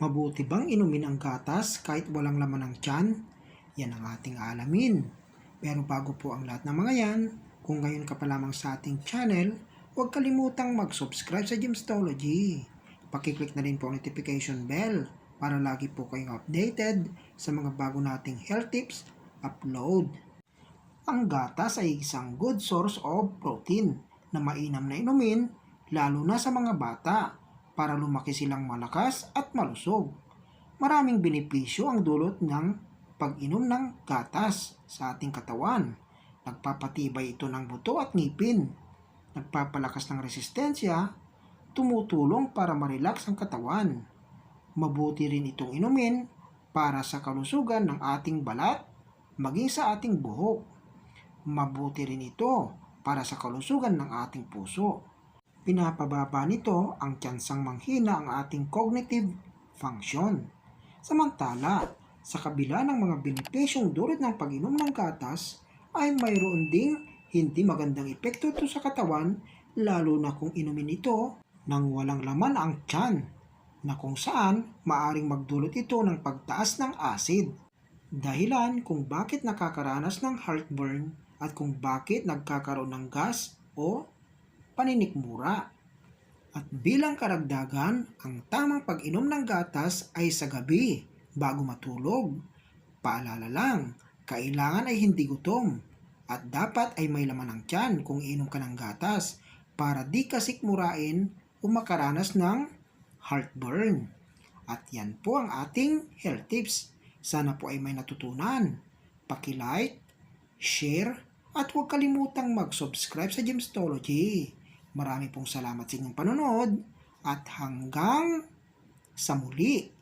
Mabuti bang inumin ang gatas kahit walang laman ng tiyan? Yan ang ating alamin. Pero bago po ang lahat ng mga yan, kung ngayon ka pa lamang sa ating channel, huwag kalimutang mag-subscribe sa Gemstology. Pakiclick na rin po ang notification bell para lagi po kayong updated sa mga bago nating health tips upload. Ang gatas ay isang good source of protein na mainam na inumin lalo na sa mga bata para lumaki silang malakas at malusog. Maraming benepisyo ang dulot ng pag-inom ng gatas sa ating katawan. Nagpapatibay ito ng buto at ngipin. Nagpapalakas ng resistensya, tumutulong para ma-relax ang katawan. Mabuti rin itong inumin para sa kalusugan ng ating balat, maging sa ating buhok. Mabuti rin ito para sa kalusugan ng ating puso. Pinapababa nito ang tiyansang manghina ang ating cognitive function. Samantala, sa kabila ng mga benepisyong dulot ng pag-inom ng gatas, ay mayroon ding hindi magandang epekto ito sa katawan lalo na kung inumin ito nang walang laman ang tiyan na kung saan maaring magdulot ito ng pagtaas ng acid. Dahilan kung bakit nakakaranas ng heartburn at kung bakit nagkakaroon ng gas o paninikmura. At bilang karagdagan, ang tamang pag-inom ng gatas ay sa gabi bago matulog. Paalala lang, kailangan ay hindi gutom at dapat ay may laman ng tiyan kung inom ka ng gatas para di ka sikmurain o makaranas ng heartburn. At yan po ang ating health tips. Sana po ay may natutunan. Pakilike, share, at huwag kalimutang mag-subscribe sa Gemstology. Marami pong salamat sa inyong panonood at hanggang sa muli.